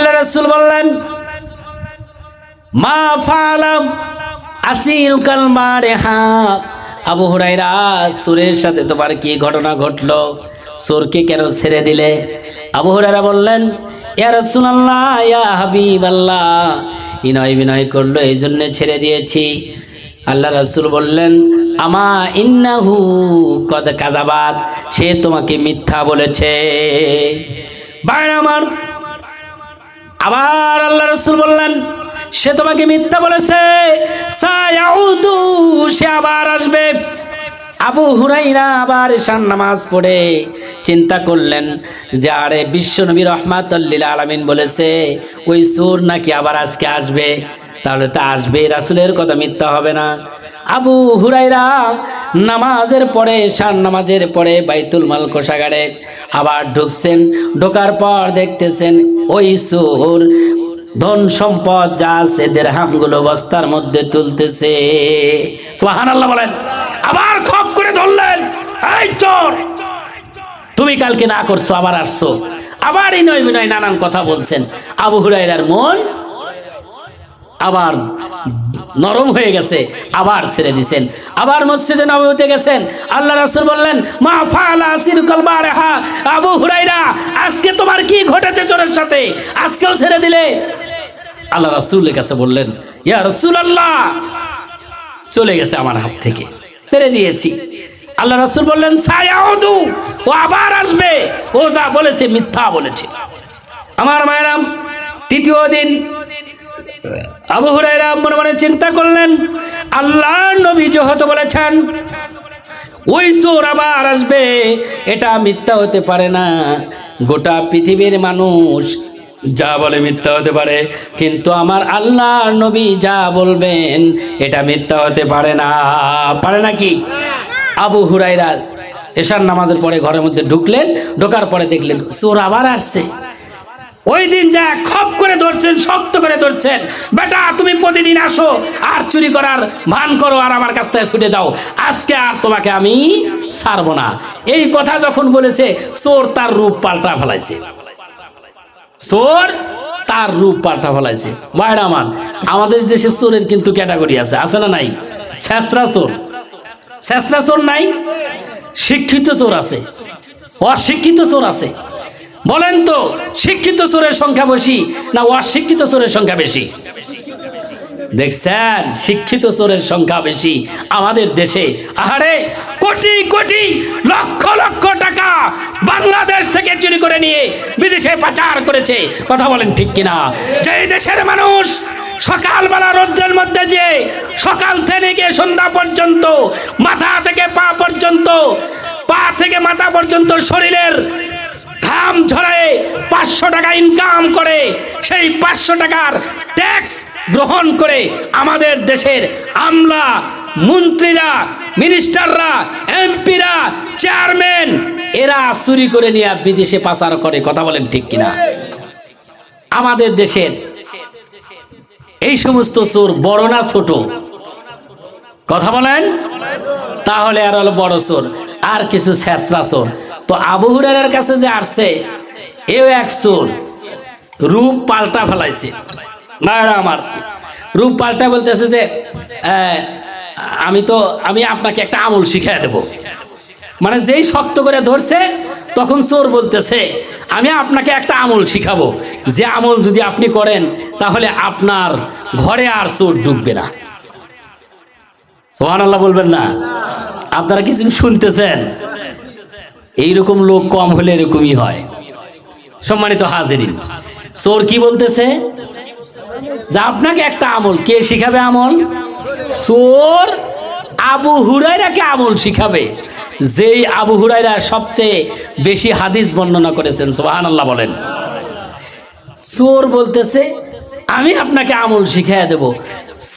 আল্লাহ রসুল বললেন, মা ফালাম আসির কালমারে হা আবু হুরাইরা সুরের সাথে তোমার কি ঘটনা ঘটলো? সুরকে কেন ছেড়ে দিলে? আবু হুরাইরা বললেন, ইয়া রাসূলুল্লাহ, ইয়া হাবিবাল্লাহ। বিনয় বিনয় করল, এই জন্য ছেড়ে দিয়েছি। আল্লাহ রাসূল বললেন, আমা ইন্নাহু কদ কাযাবাত, সে তোমাকে মিথ্যা বলেছে। বাইরে আমার আবার আল্লাহ রসুল বললেন, সে তোমাকে মিথ্যা বলেছে। সে আবার আসবে। আবু হুরাইরা আবার ঈশান নামাজ পড়ে। চিন্তা করলেন যে, আরে বিশ্বনবী রহমাতুল্লিল আলামিন বলেছে, ওই সুর নাকি আবার আজকে আসবে? তাহলে তা আসবে রাসুলের কথা মিথ্যা হবে না। আবু হুরাইরা নামাজের পরে, শান নামাজের পরে বাইতুল মাল কোষাগারে আবার ঢুকছেন। ঢোকার পর দেখতেছেন ওই সুর ধন সম্পদ যা আছে দেড়হামগুলো বস্তার মধ্যে তুলতেছে। বলেন। আবার খপ করে ধরলেন। এই চোর! তুমি কালকে না করছ, আবার আসছো। আবার নয় বিনয় নানান কথা বলছেন। আবু হুরাইরার মন আবার নরম হয়ে গেছে, আবার ছেড়ে দিছেন। আবার মসজিদে নবীতে গেছেন। আল্লাহ রাসূল বললেন, মা ফালা সিরকাল বারহা। আবু হুরাইরা আজকে তোমার কি ঘটেছে চোরের সাথে? আজকেও ছেড়ে দিলে? আল্লাহ রাসূলের কাছে বললেন, ইয়া রসুল রাসূলুল্লাহ। চলে গেছে আমার হাত থেকে। ছেড়ে দিয়েছি। আল্লাহ রাসূল বললেন, সায়াউদু, ও আবার আসবে। ও যা বলেছে, মিথ্যা বলেছে। আমার মায়েরাম, তৃতীয় দিন আবু হুরাইরা মনে মনে চিন্তা করলেন আল্লাহ নবী যেহেতু বলেছেন, ওই চোর আবার আসবে, এটা মিথ্যা হতে পারে না। গোটা পৃথিবীর মানুষ যা বলে মিথ্যা হতে পারে, কিন্তু আমার আল্লাহ নবী যা বলবেন, এটা মিথ্যা হতে পারে না। পারে নাকি আবু হুরাইরা এশার নামাজের পরে ঘরের মধ্যে ঢুকলেন, ঢোকার পরে দেখলেন চোর আবার আসছে। ওই দিন যা খপ করে ধরছেন, শক্ত করে ধরছেন। বেটা, তুমি প্রতিদিন আসো, আর চুরি করার ভান করো, আর আমার কাছ থেকে ছুটে যাও। আজকে আর তোমাকে আমি ছাড়বো না। এই কথা যখন বলেছে, চোর তার রূপ পাল্টা ফেলাইছে। চোর তার রূপ পাল্টা ফেলাইছে। মায়ের আমার আমাদের দেশে চোরের কিন্তু ক্যাটাগরি আছে আছে না নাই? শেষরা চোর। শেষরা চোর নাই? শিক্ষিত চোর আছে। অশিক্ষিত চোর আছে। বলেন তো, শিক্ষিত চোরের সংখ্যা বেশি না অশিক্ষিত চোরের সংখ্যা বেশি? দেখছেন, শিক্ষিত চোরের সংখ্যা বেশি আমাদের দেশে। আহারে, কোটি কোটি, লক্ষ লক্ষ টাকা বাংলাদেশ থেকে চুরি করে নিয়ে বিদেশে পাচার করেছে। কথা বলেন ঠিক কিনা? যে দেশের মানুষ সকালবেলা রৌদ্রের মধ্যে যে সকাল থেকে সন্ধ্যা পর্যন্ত, মাথা থেকে পা পর্যন্ত, পা থেকে মাথা পর্যন্ত শরীরের ঘাম ঝরায় পাঁচশো টাকা ইনকাম করে, সেই পাঁচশো টাকার ট্যাক্স গ্রহণ করে আমাদের দেশের আমলা, মন্ত্রীরা মিনিস্টাররা এমপিরা চেয়ারম্যান এরা চুরি করে নিয়ে বিদেশে পাচার করে, কথা বলেন ঠিক কিনা? আমাদের দেশের এই সমস্ত চোর বড় না ছোট? কথা বলেন? তাহলে আর হলো বড় চোর, আর কিছু ছেঁচড়া চোর। তো আবু হুরারের কাছে যে আসছে, এও এক চোর। রূপ পাল্টা ফেলাইছে। মায়েরা আমার। রূপ পাল্টা বলতেছে যে আমি তো, আমি আপনাকে একটা আমল শিখিয়ে দেব। মানে যেই শক্ত করে ধরছে, তখন চোর বলতেছে, আমি আপনাকে একটা আমল শিখাবো। যে আমল যদি আপনি করেন, তাহলে আপনার ঘরে আর চোর ডুববে না। সোহান আল্লাহ বলবেন না। আপনারা কিছু শুনতেছেন? এইরকম লোক কম হলে এরকমই হয়। সম্মানিত হাজিরিন, চোর কি বলতেছে? যে আপনাকে একটা আমল, কে শিখাবে আমল? চোর আবু হুরাইরাকে আমল শিখাবে। যেই আবু হুরাইরা সবচেয়ে বেশি হাদিস বর্ণনা করেছেন সোহান আল্লাহ বলেন। চোর বলতেছে, আমি আপনাকে আমল শিখাইয়া দেব।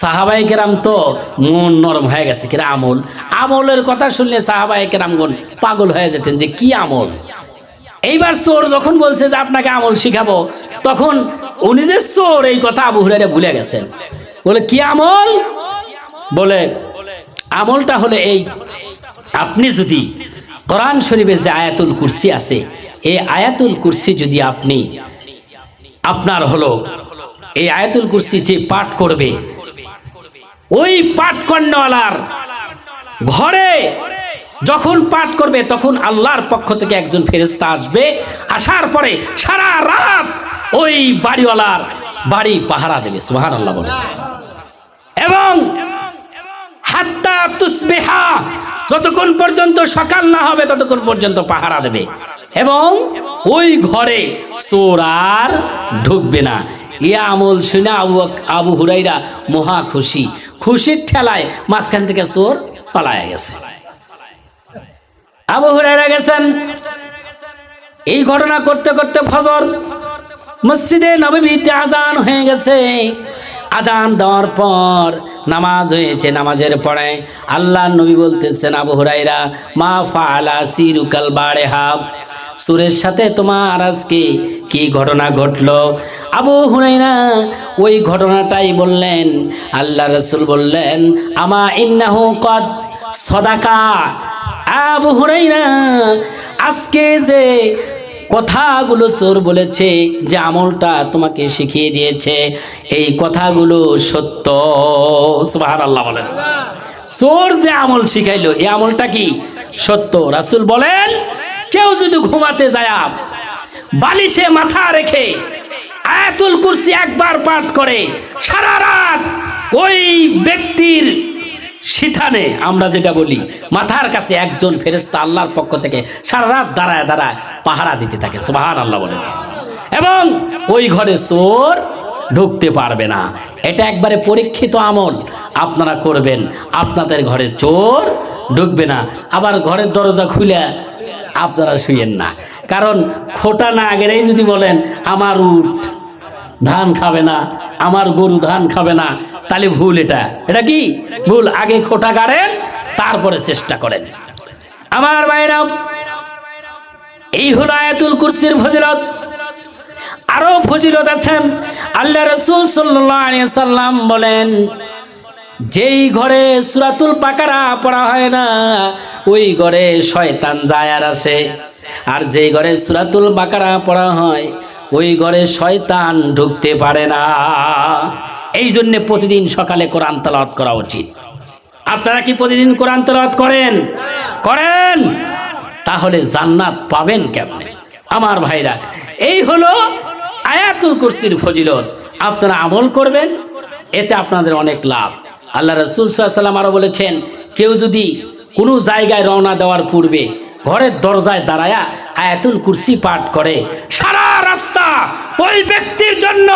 সাহাবাই কেরাম তো মন নরম হয়ে গেছে, কিরা আমল? আমলের কথা শুনলে সাহাবাই কেরামগণ পাগল হয়ে যেতেন যে কি আমল? এইবার চোর যখন বলছে যে আপনাকে আমল শিখাবো, তখন উনি যে চোর, এই কথা আবু হুরাইরা ভুলে গেছেন। বলে, কি আমল? বলে, আমলটা হলে এই, আপনি যদি কোরআন শরীফের যে আয়াতুল কুরসি আছে, এই আয়াতুল কুরসি যদি আপনি, আপনার হলো, এই আয়াতুল কুরসি যে পাঠ করবে ওই পাঠ কর্ণওয়ালার ঘরে যখন পাঠ করবে, তখন আল্লাহর পক্ষ থেকে একজন ফেরেস্তা আসবে। আসার পরে সারা রাত ওই বাড়িওয়ালার বাড়ি পাহারা দেবে সুহান আল্লাহ বলে। এবং হাত্তা তুসবিহা, যতক্ষণ পর্যন্ত সকাল না হবে, ততক্ষণ পর্যন্ত পাহারা দেবে। এবং ওই ঘরে চোর আর ঢুকবে না। এ আমল শুনে আবু আবু হুরাইরা মহা খুশি। খুশির ঠেলায় মাঝখান থেকে চোর পালায় গেছে। আবু হুরাইরা গেছেন। এই ঘটনা করতে করতে ফজর মসজিদে নবীতে আজান হয়ে গেছে। আজান দেওয়ার পর নামাজ হয়েছে, নামাজের পরে আল্লাহ নবী বলতেছেন, আবু হুরাইরা মা ফালা সিরুকাল বাড়ে হাব সুরের সাথে তোমার আজকে কি? ঘটনা ঘটলো? আবু হুরাইরা ওই ঘটনাটাই বললেন। আল্লাহ রসুল বললেন, আমা ইন্নাহু কদ সদাকা। আবু হুরাইরা আজকে যে কথাগুলো চোর বলেছে, যে আমলটা তোমাকে শিখিয়ে দিয়েছে, এই কথাগুলো সত্য। সুবাহ আল্লাহ বলেন। চোর যে আমল শিখাইলো, এই আমলটা কি? সত্য। রাসুল বলেন কেউ যদি ঘুমাতে যায়, বালিশে মাথা রেখে আয়াতুল কুরসি একবার পাঠ করে, সারা রাত ওই ব্যক্তির সিথানে আমরা যেটা বলি, মাথার কাছে একজন ফেরেস্তা আল্লাহর পক্ষ থেকে সারা রাত দাঁড়ায় দাঁড়ায় পাহারা দিতে থাকে সুবাহান আল্লাহ বলে। এবং ওই ঘরে চোর ঢুকতে পারবে না। এটা একবারে পরীক্ষিত আমল। আপনারা করবেন, আপনাদের ঘরে চোর ঢুকবে না। আবার ঘরের দরজা খুলে আপনারা শুয়েন না। কারণ খোটা না আগেরেই যদি বলেন, আমার উঠ ধান খাবে না, আমার গরু ধান খাবে না, তাহলে ভুল এটা। এটা কি? ভুল। আগে খোটা গাড়েন, তারপরে চেষ্টা করেন। আমার ভাইরা, এই হলো আয়াতুল কুরসির ফজিলত। আরও ফজিলত আছেন। আল্লাহ রসুল সাল্লাম বলেন যেই ঘরে সুরাতুল পাকারা পড়া হয় না, ওই ঘরে শয়তান যায় আর আসে। আর যেই ঘরে সুরাতুল বাকারা পড়া হয়, ওই ঘরে শয়তান ঢুকতে পারে না। এই জন্যে প্রতিদিন সকালে কোরআন তালাওয়াত করা উচিত। আপনারা কি প্রতিদিন কোরআন তালাওয়াত করেন? করেন! তাহলে জান্নাত পাবেন কেমনে? আমার ভাইরা, এই হলো আয়াতুল কুরসির ফজিলত। আপনারা আমল করবেন, এতে আপনাদের অনেক লাভ। আল্লাহ রসুল সাল্লাম আরও বলেছেন, কেউ যদি কোনো জায়গায় রওনা দেওয়ার পূর্বে ঘরের দরজায় দাঁড়ায়া আয়াতুল কুরসি পাঠ করে, সারা রাস্তা ওই ব্যক্তির জন্য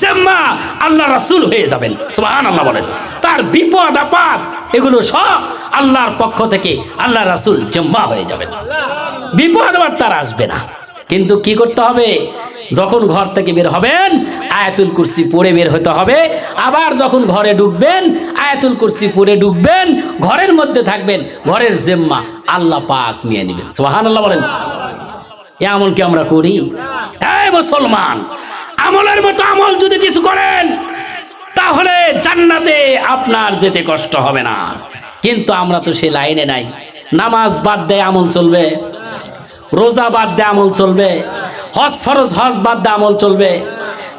জেম্মা আল্লাহ রাসূল হয়ে যাবেন। সুবহান আল্লাহ বলেন। তার বিপদ, আপাত, এগুলো সব আল্লাহর পক্ষ থেকে আল্লাহ রাসূল জেম্মা হয়ে যাবেন। বিপদ আবার তার আসবে না। কিন্তু কি করতে হবে? যখন ঘর থেকে বের হবেন আয়াতুল কুরসি পড়ে বের হতে হবে। আবার যখন ঘরে ঢুকবেন, আয়াতুল কুরসি পড়ে ঢুকবেন, ঘরের মধ্যে থাকবেন, ঘরের জেম্মা আল্লাহ পাক নিয়ে নেবেন। সোহান আল্লাহ বলেন। এ আমল কি আমরা করি? এই মুসলমান, আমলের মতো আমল যদি কিছু করেন, তাহলে জান্নাতে আপনার যেতে কষ্ট হবে না। কিন্তু আমরা তো সে লাইনে নাই। নামাজ বাদ দেয় আমল চলবে, রোজা বাদ দিয়ে আমল চলবে, হজ ফরজ, হজ বাদ দিয়ে আমল চলবে।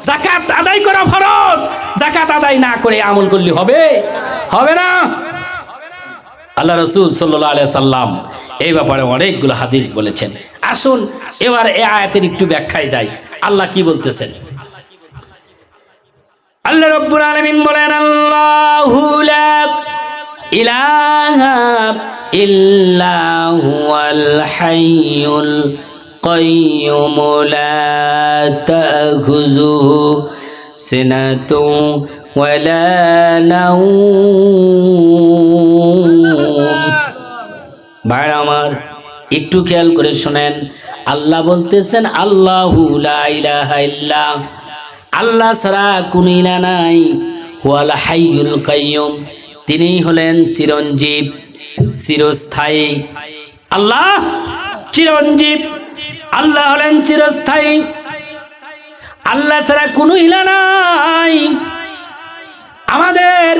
জাকাত আদায় করা ফরজ। জাকাত আদায় না করে আমল করলে হবে? হবে না? আল্লাহ রসুল সাল্লাহ সাল্লাম এই ব্যাপারে অনেকগুলো হাদিস বলেছেন। আসুন, এবার এ আয়াতের একটু ব্যাখ্যায় যাই। আল্লাহ কি বলতেছেন? আল্লাহ রব্বুল আলামিন বলেন, আল্লাহু ইলাহা ইল্লা হুয়াল হাইয়ুল qayyum লা তাখুযুহু সিনাতুন ওয়ালা নাওম ভাইরা আমার, একটু খেয়াল করে শোনেন। আল্লাহ বলতেছেন, আল্লাহু আল্লাহ ছাড়া কোন ইলা নাই। হুয়াল হাইয়ুল কাইয়ুম। তিনিই হলেন চিরঞ্জীব, চিরস্থায়ী। আল্লাহ চিরঞ্জীব। আল্লাহ হলেন চিরস্থায়ী। আল্লাহ ছাড়া কোনো ইলা নাই। আমাদের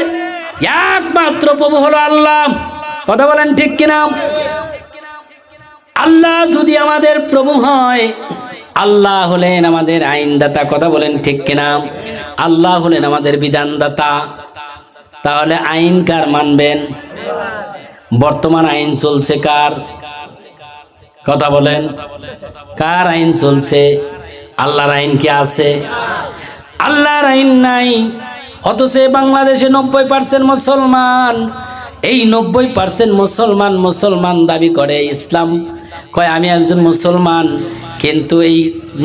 একমাত্র প্রভু হলো আল্লাহ। কথা বলেন ঠিক কিনা? আল্লাহ যদি আমাদের প্রভু হয়, আল্লাহ হলেন আমাদের আইনদাতা। কথা বলেন ঠিক কিনা? আল্লাহ হলেন আমাদের বিধানদাতা। তাহলে আইন কার মানবেন? বর্তমান আইন চলছে কার? কথা বলেন। কার আইন চলছে? আল্লাহর আইন কি আছে? আল্লাহর আইন নাই। অথচ বাংলাদেশে নব্বই পার্সেন্ট মুসলমান। এই নব্বই পার্সেন্ট মুসলমান মুসলমান দাবি করে ইসলাম। কয়, আমি একজন মুসলমান, কিন্তু এই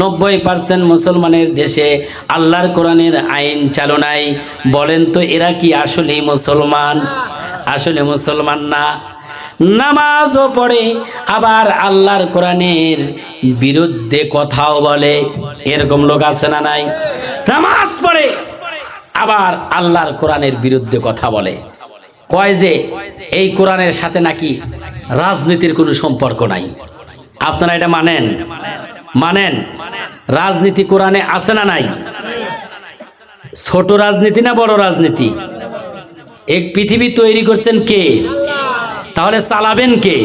নব্বই পার্সেন্ট মুসলমানের দেশে আল্লাহর কোরআনের আইন চালু নাই। বলেন তো এরা কি আসলেই মুসলমান? আসলে মুসলমান না। নামাজও পড়ে, আবার আল্লাহর কোরআনের বিরুদ্ধে কথাও বলে। এরকম লোক আছে না নাই? নামাজ পড়ে, আবার আল্লাহর কোরআনের বিরুদ্ধে কথা বলে। কয় যে, এই কোরআনের সাথে নাকি রাজনীতির কোনো সম্পর্ক নাই। আপনারা এটা মানেন? মানেন? রাজনীতি কোরআনে আছে না নাই? ছোট রাজনীতি না বড় রাজনীতি? এক পৃথিবী তৈরি করছেন কে? তাহলে চালাবেন কে?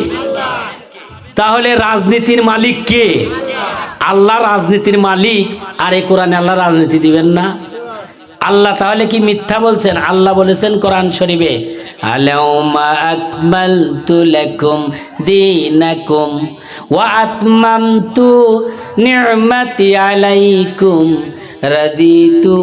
তাহলে রাজনীতির মালিক কে? আল্লাহ রাজনীতির মালিক। আর এই কোরআনে আল্লাহ রাজনীতি দিবেন না। আল্লাহ তাহলে কি মিথ্যা বলছেন? আল্লাহ বলেছেন কোরআন শরীফে, আলাউমা আকমালতু লাকুম দীনাকুম ওয়া আতমামতু নি'মাতি আলাইকুম রাদিতু